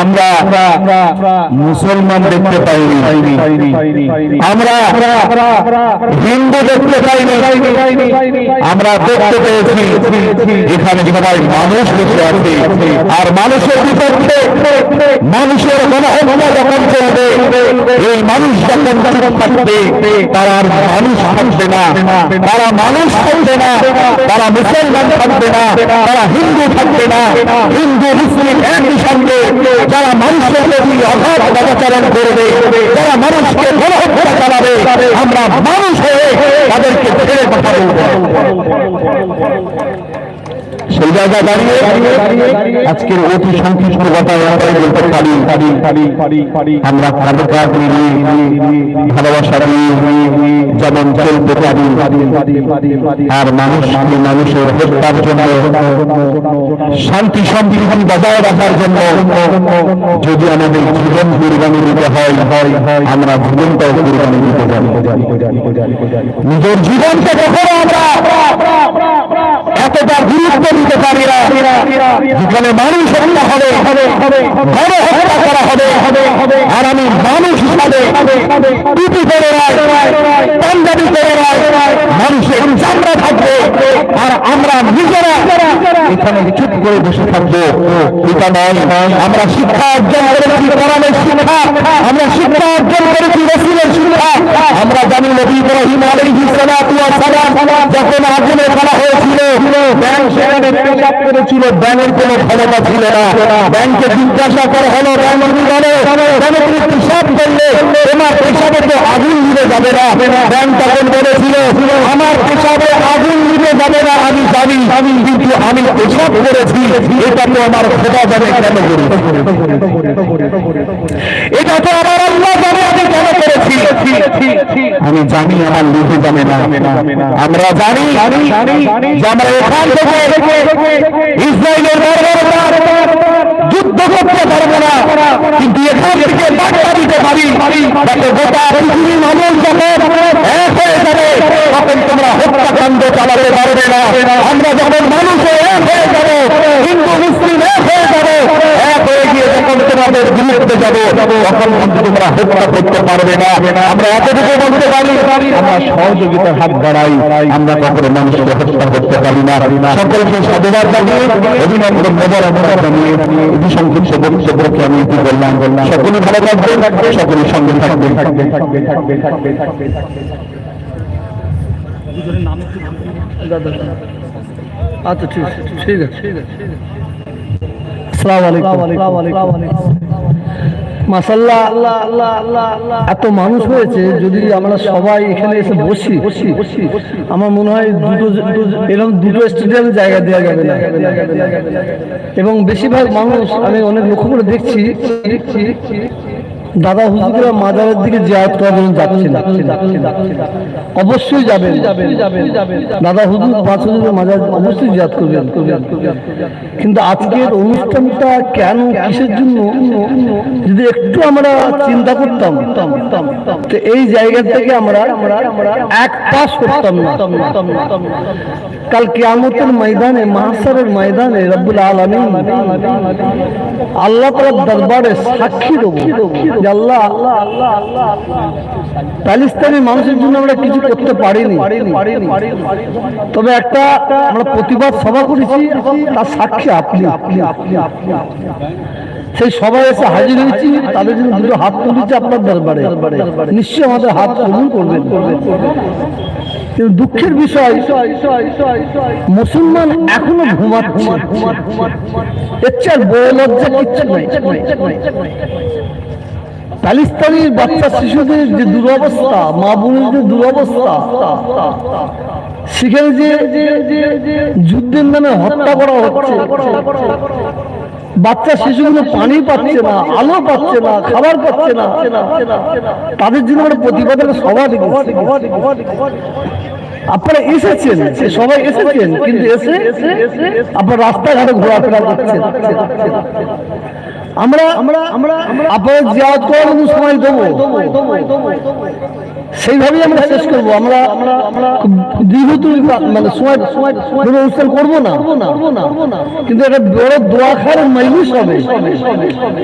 আমরা মুসলমান দেখতে পাইনি। আমরা হিন্দু দেখতে পাইনি। আমরা দেখতে পেয়েছি এখানে সবাই মানুষ বসে আছে। আর মানুষের বিপক্ষে মানুষের গণহত্যা যখন চলবে, এই মানুষ যখন থাকবে, তারা মানুষ থাকবে না। তারা মানুষ থাকবে না, তারা মুসলমান থাকবে না, তারা হিন্দু থাকবে না। হিন্দু, মুসলিম একই সঙ্গে যারা মানুষের প্রতি অভাব অবাচারণ করবে, যারা মানুষকে গণহত্যা চালাবে, আমরা মানুষ হয়ে তাদেরকে ছেড়ে পাঠাবো। সেই জায়গা দাঁড়িয়ে আজকের অতি সংক্ষিপ্ত কথা বলতে পারি আমরা ভালোবাসা নিয়ে যেমন চলতে পারি, আর মানুষ মানুষের হত্যার জন্য, শান্তি সম্পৃক্তি বজায় রাখার জন্য যদি আমাদের জীবন কুরবানি দিতে হয়, আমরা জীবনটাও কুরবানি দিতে জানি নিজের জীবনকে কখনো আমরা। এতটা গুরুত্ব দিতে পারি না। যেখানে মানুষ হত্যা হবে গণ হত্যা করা হবে, আর আমি মানুষ হিসাবে টুপি করে পাঞ্জাবি করে মানুষের চামড়া থাকবে, আর আমরা নিজেরা এখানে চুপ করে বসে থাকব। এটা নয়, আমরা শিক্ষা অর্জন করেছি, কোরআনের শিক্ষা, আমরা শিক্ষা অর্জন করেছি, রসুলের শিক্ষা। আমরা জানি নবী ইব্রাহিম আলাইহিস সালাতু ওয়াস সালাম যখন আগুনে ফেলা হয়েছিল ব্যাংক সেখানে করেছিল, ব্যাংকের কোনো ক্ষমতা ছিল না। ব্যাংকে জিজ্ঞাসা করা হলো ব্যাংক পেশাব করলে তোমার পেশাবে তো আগুন নিভে যাবে না। ব্যাংক তখন বলেছিল, আমার পেশাবে আগুন নিভে যাবে না, আমি জানি কিন্তু আমি পেশাব করেছি, এটা তো আমার খোদা যাবে কেন করেছি এটা তো আমার আল্লাহ জানে, আমি কেন করেছি। আমি জানি, আমার লিখে যাবে না। আমরা জানি আমরা এখান থেকে ইসরায়েলের বর্বরতার যুদ্ধ করতে পারব না কিন্তু এখান থেকে বার্তা দিতে পারি যাতে গোটা পৃথিবীর মানুষ এক হয়ে যাবে তখন তোমরা হত্যাকাণ্ড চালাতে পারবে না আমরা যখন মানুষ এক হয়ে যাব হিন্দু মুসলিম এক হয়ে যাব এক হয়ে গিয়ে যখন তোমাদের বিরুদ্ধে যাব, তখন কিন্তু তোমরা হত্যা করতে পারবে না। আমরা এতটুকু বলতে পারি, আমরা সহযোগিতার হাত বাড়াই, আমরা কখনো মানুষকে হত্যা করতে পারি না। সকলকে সাধুবাদ জানিয়ে, অভিনন্দন মোবারক জানিয়ে, অতি সংক্ষিপ্ত বক্তব্যকে আমি কি বললাম। বললাম সকলে ভালো থাকবেন, সকলে সঙ্গে থাকবেন। থাকবে থাকবে থাকবে থাকবে থাকবে থাকবে আচ্ছা ঠিক আছে ঠিক আছে ঠিক আছে। আসসালামু আলাইকুম। এত মানুষ হয়েছে যদি আমরা সবাই এখানে এসে বসি। আমার মনে হয় দুটো এরকম দুটো স্টেডিয়াম জায়গা দেওয়া যাবে না। এবং বেশিরভাগ মানুষ, আমি অনেক লক্ষ্য করে দেখছি দাদা হুজুরা মাজারের দিকে জিয়ারত করার জন্য যাচ্ছেন। অবশ্যই যাবেন। দাদা হুজুর পাঁচ হুজুরের মাজার অবশ্যই জিয়ারত করবেন। কিন্তু আজকের অনুষ্ঠানটা কেন, কিসের জন্য, যদি একটু আমরা চিন্তা করতাম, তো এই জায়গা থেকে আমরা এক পাস করতাম না। কাল কিয়ামতের ময়দানে মাহসারের ময়দানে রব্বুল আলমিন আল্লাহ তালার দরবারে সাক্ষী দেবো। যে আল্লাহ মানুষের জন্য আমরা কিছু করতে পারিনি। তবে একটা আমরা প্রতিবাদ সভা করেছি, তার সাক্ষী আপনি। আপনি আপনি আপনি সেই সবাই এসে হাজির হয়েছি, তাদের জন্য দুটো হাত তুলেছি আপনার দরবারে। নিশ্চয়ই আমাদের হাত কবুল করবেন। কিন্তু দুঃখের বিষয়, মুসলমান এখনও ঘুমাচ্ছে। এর চেয়ে বড় লজ্জা কিচ্ছু নাই। প্যালিস্তানির বাচ্চা শিশুদের যে দুরবস্থা, মা বোনের যে দুরবস্থা, সেখানে যে যুদ্ধের নামে হত্যা করা হচ্ছে, বাচ্চা শিশুগুলো পানি পাচ্ছে না, আলো পাচ্ছে না, খাবার পাচ্ছে না, তাদের জন্য আমরা প্রতিবাদের সভা ডেকেছি। আপনারা এসেছেন সবাই এসেছেন, কিন্তু এসে আপনার রাস্তাঘাটে ঘোরাফেরা করছেন। আমরা আমরা আমরা আপনাদের জিয়ারত করার মতো সময় দেবো। সেইভাবেই আমরা শেষ করব। আমরা মানে সময় অনুষ্ঠান করব না। কিন্তু একটা বড় দোয়া খায় মাইলিশ হবে।